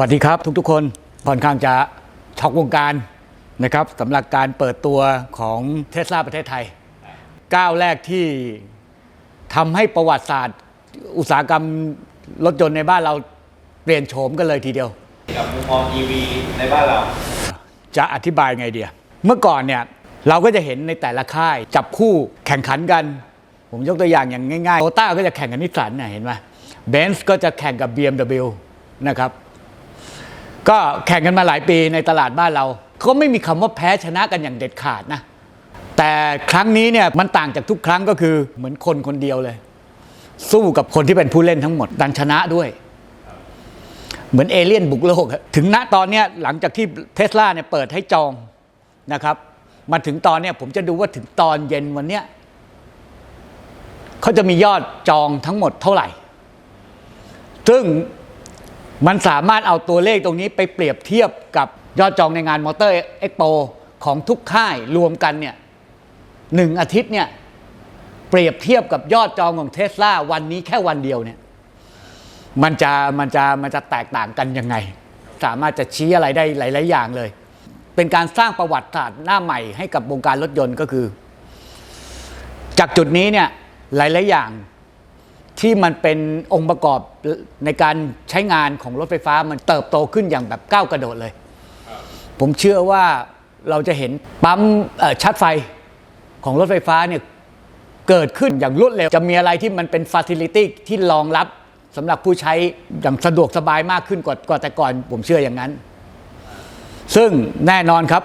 วัสดีครับทุกๆคนค่อนข้างจะช็อกวงการนะครับสำหรับการเปิดตัวของเทสลาประเทศไทย ก้าวแรกที่ทำให้ประวัติศาสตร์ อุตสาหกรรมรถยนต์ในบ้านเราเปลี่ยนโฉมกันเลยทีเดียว กับมุมมอง EV ในบ้านเรา จะอธิบายไงเดียเมื่อก่อนเนี่ยเราก็จะเห็นในแต่ละค่ายจับคู่แข่งขันกัน ผมยกตัวอย่างอย่างง่ายๆโตต้าก็จะแข่งกับนิสสันนะเห็นไหมเบนซ์ก็จะแข่งกับ BMW นะครับ ก็แข่งกันมาหลายปีในตลาดบ้านเราเขาไม่มีคำว่าแพ้ชนะกันอย่างเด็ดขาดนะ แต่ครั้งนี้เนี่ยมันต่างจากทุกครั้งก็คือเหมือนคนคนเดียวเลย สู้กับคนที่เป็นผู้เล่นทั้งหมดดันชนะด้วย เหมือนเอเลี่ยนบุกโลก ถึงณตอนเนี้ยหลังจากที่เทสลาเนี่ยเปิดให้จองนะครับ มาถึงตอนเนี้ยผมจะดูว่าถึงตอนเย็นวันเนี้ยเขาจะมียอดจองทั้งหมดเท่าไหร่ ซึ่ง มันสามารถเอาตัวเลขตรงนี้ไปเปรียบเทียบกับยอดจองในงานมอเตอร์เอ็กโปของทุกค่ายรวมกันเนี่ยหนึ่งอาทิตย์เนี่ยเปรียบเทียบกับยอดจองของเทสลาวันนี้แค่วันเดียวเนี่ยมันจะมันจะมันจะแตกต่างกันยังไง สามารถจะชี้อะไรได้หลาย ๆ อย่างเลย เป็นการสร้างประวัติศาสตร์หน้าใหม่ให้กับวงการรถยนต์ก็คือ จากจุดนี้เนี่ยหลาย ๆ อย่าง ที่มันเป็นองค์ประกอบในการใช้งานของรถไฟฟ้ามันเติบโตขึ้นอย่างแบบก้าวกระโดดเลย ผมเชื่อว่าเราจะเห็นปั๊มเอ่อชาร์จไฟของรถไฟฟ้าเนี่ยเกิดขึ้นอย่างรวดเร็ว จะมีอะไรที่มันเป็นฟ a ซิลิตี้ที่รองรับสำหรับผู้ใช้อย่างสะดวกสบายมากขึ้นกว่ากว่าแต่ก่อนผมเชื่ออย่างนั้น ซึ่งแน่นอนครับ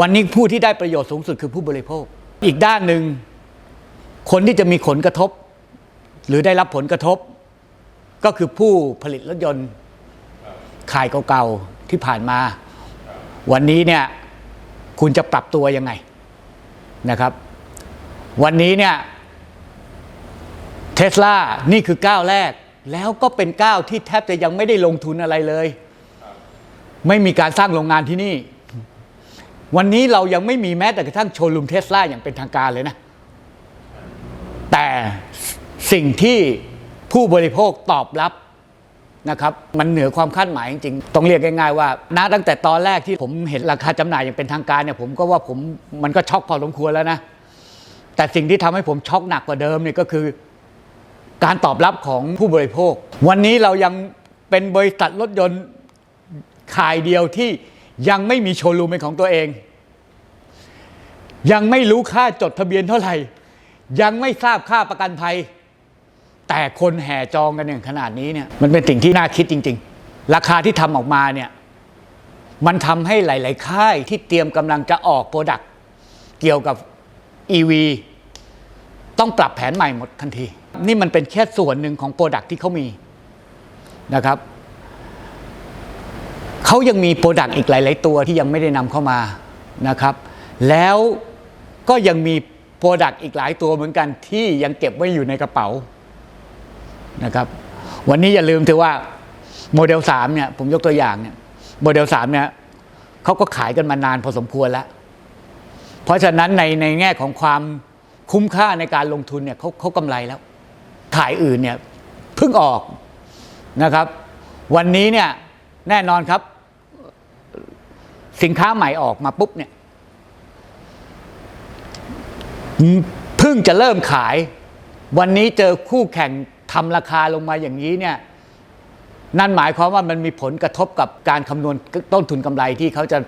วันนี้ผู้ที่ได้ประโยชน์สูงสุดคือผู้บริโภค อีกด้านหนึ่งคนที่จะมีผลกระทบ หรือได้รับผลกระทบ ก็คือผู้ผลิตรถยนต์ขายเก่าๆที่ผ่านมา วันนี้เนี่ยคุณจะปรับตัวยังไงนะครับ วันนี้เนี่ยเทสลานี่คือก้าวแรก แล้วก็เป็นก้าวที่แทบจะยังไม่ได้ลงทุนอะไรเลย ไม่มีการสร้างโรงงานที่นี่ วันนี้เรายังไม่มีแม้แต่กระทั่งโชว์รูมเทสลาอย่างเป็นทางการเลยนะ แต่ สิ่งที่ผู้บริโภคตอบรับนะครับมันเหนือความคาดหมายจริงๆต้องเรียกง่ายๆว่าณตั้งแต่ตอนแรกที่ผมเห็นราคาจำหน่ายอย่างเป็นทางการเนี่ยผมก็ว่าผมมันก็ช็อกพอสมควรแล้วนะแต่สิ่งที่ทำให้ผมช็อกหนักกว่าเดิมเนี่ยก็คือ การตอบรับของผู้บริโภค วันนี้เรายังเป็นบริษัทรถยนต์ขายเดียวที่ยังไม่มีโชว์รูมเป็นของตัวเอง ยังไม่รู้ค่าจดทะเบียนเท่าไหร่ ยังไม่ทราบค่าประกันภัย แต่คนแห่จองกันอย่างขนาดนี้เนี่ยมันเป็นสิ่งที่น่าคิดจริง ๆ ราคาที่ทำออกมาเนี่ยมันทำให้หลาย ๆ ค่ายที่เตรียมกำลังจะออกโปรดักต์เกี่ยวกับ EV ต้องปรับแผนใหม่หมดทันที นี่มันเป็นแค่ส่วนหนึ่งของโปรดักต์ที่เขามีนะครับเขายังมีโปรดักต์อีกหลาย ๆ ตัวที่ยังไม่ได้นำเข้ามานะครับ แล้วก็ยังมีโปรดักต์อีกหลายตัวเหมือนกันที่ยังเก็บไว้อยู่ในกระเป๋า นะครับ วันนี้อย่าลืมเถอว่าโมเดล3เนี่ยผมยกตัวอย่างเนี่ยโมเดล3เนี่ยเขาก็ขายกันมานานพอสมควรแล้ว เพราะฉะนั้นในในแง่ของความคุ้มค่าในการลงทุนเนี่ยเขาเขากำไรแล้ว ขายอื่นเนี่ยเพิ่งออกนะครับ วันนี้เนี่ยแน่นอนครับ สินค้าใหม่ออกมาปุ๊บเนี่ยเพิ่งจะเริ่มขาย วันนี้เจอคู่แข่ง ทำราคาลงมาอย่างนี้เนี่ยนั่นหมายความว่ามันมีผลกระทบกับการคำนวณต้นทุนกำไรที่เขาจะ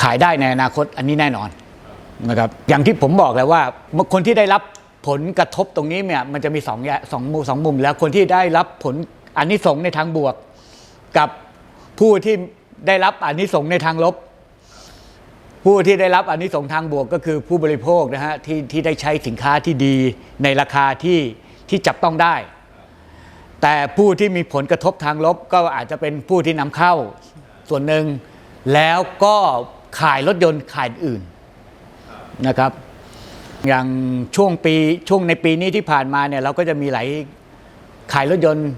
ขายได้ในอนาคตอันนี้แน่นอนนะครับอย่างที่ผมบอกแล้วว่าคนที่ได้รับผลกระทบตรงนี้เนี่ยมันจะมีสองแยสองมุมสองมุม แล้วคนที่ได้รับผลอันนี้ส่งในทางบวก กับผู้ที่ได้รับอันนี้ส่งในทางลบ ผู้ที่ได้รับอันนี้ส่งทางบวกก็คือผู้บริโภคนะฮะที่ที่ได้ใช้สินค้าที่ดีในราคาที่ ที่จับต้องได้ แต่ผู้ที่มีผลกระทบทางลบก็อาจจะเป็นผู้ที่นำเข้าส่วนหนึ่ง แล้วก็ขายรถยนต์ขายอื่นนะครับ อย่างช่วงปีช่วงในปีนี้ที่ผ่านมาเนี่ยเราก็จะมีหลายขายรถยนต์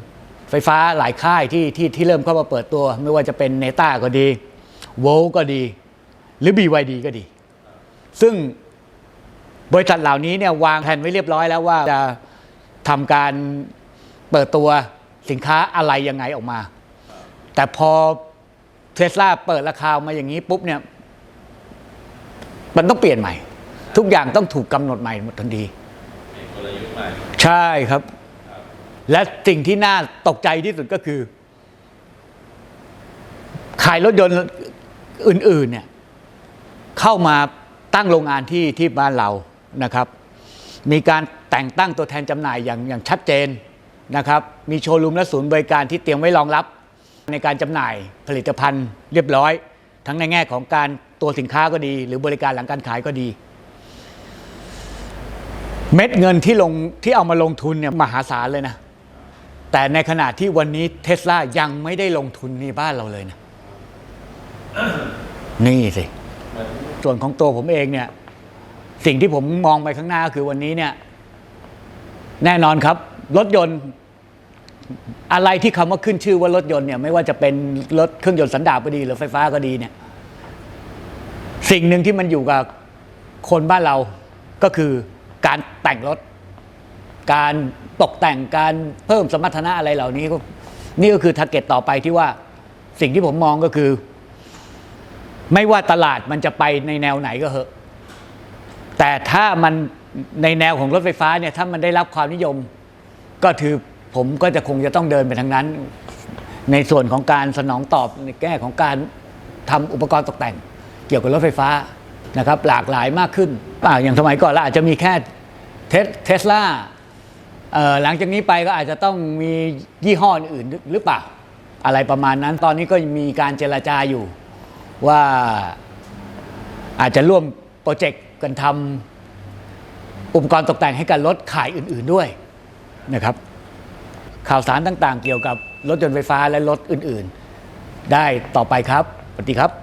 ไฟฟ้าหลายค่ายที่ที่ที่เริ่มเข้ามาเปิดตัว ไม่ว่าจะเป็นเนต้าก็ดีโวลก็ดี หรือ BYD ก็ดี ซึ่งบริษัทเหล่านี้เนี่ยวางแผนไว้เรียบร้อยแล้วว่าจะ ทำการเปิดตัวสินค้าอะไรยังไงออกมา แต่พอเทสลาเปิดราคามาอย่างนี้ปุ๊บเนี่ย มันต้องเปลี่ยนใหม่ ทุกอย่างต้องถูกกำหนดใหม่หมดทันทีเป็นกลยุทธ์ใหม่ใช่ครับ และสิ่งที่น่าตกใจที่สุดก็คือ ขายรถยนต์อื่น ๆ เนี่ย เข้ามาตั้งโรงงานที่ที่บ้านเรานะครับ มีการแต่งตั้งตัวแทนจำหน่ายอย่างอย่างชัดเจนนะครับมีโชว์รูมและศูนย์บริการที่เตรียมไว้รองรับ ในการจำหน่ายผลิตภัณฑ์เรียบร้อย ทั้งในแง่ของการตัวสินค้าก็ดี หรือบริการหลังการขายก็ดี เม็ดเงินที่ลงที่เอามาลงทุนเนี่ยมหาศาลเลยนะแต่ในขณะที่วันนี้เทสลายังไม่ได้ลงทุนในบ้านเราเลยนะนี่สิส่วนของตัวผมเองเนี่ย สิ่งที่ผมมองไปข้างหน้าก็คือวันนี้เนี่ย แน่นอนครับ รถยนต์ อะไรที่คำว่าขึ้นชื่อว่ารถยนต์เนี่ย ไม่ว่าจะเป็นรถเครื่องยนต์สันดาปก็ดี หรือไฟฟ้าก็ดีเนี่ย สิ่งหนึ่งที่มันอยู่กับคนบ้านเราก็คือการแต่งรถ การตกแต่งการเพิ่มสมรรถนะอะไรเหล่านี้ก็นี่ก็คือทาร์เก็ตต่อไปที่ว่าสิ่งที่ผมมองก็คือ ไม่ว่าตลาดมันจะไปในแนวไหนก็เหอะ แต่ถ้ามันในแนวของรถไฟฟ้าเนี่ยถ้ามันได้รับความนิยม ก็คือผมก็จะคงจะต้องเดินไปทางนั้น ในส่วนของการสนองตอบในแง่ของการทำอุปกรณ์ตกแต่ง เกี่ยวกับรถไฟฟ้านะครับหลากหลายมากขึ้นอ่าอย่างสมัยก่อนเราอาจจะมีแค่เทสลาหลังจากนี้ไปก็อาจจะต้องมียี่ห้ออื่นหรือเปล่า อะไรประมาณนั้นตอนนี้ก็มีการเจรจาอยู่ว่าอาจจะร่วม โปรเจกต์กันทำอุปกรณ์ตกแต่งให้กับรถขายอื่น ๆด้วยนะครับ ข่าวสารต่างๆ เกี่ยวกับรถยนต์ไฟฟ้าและรถอื่น ๆ ได้ต่อไปครับสวัสดีครับ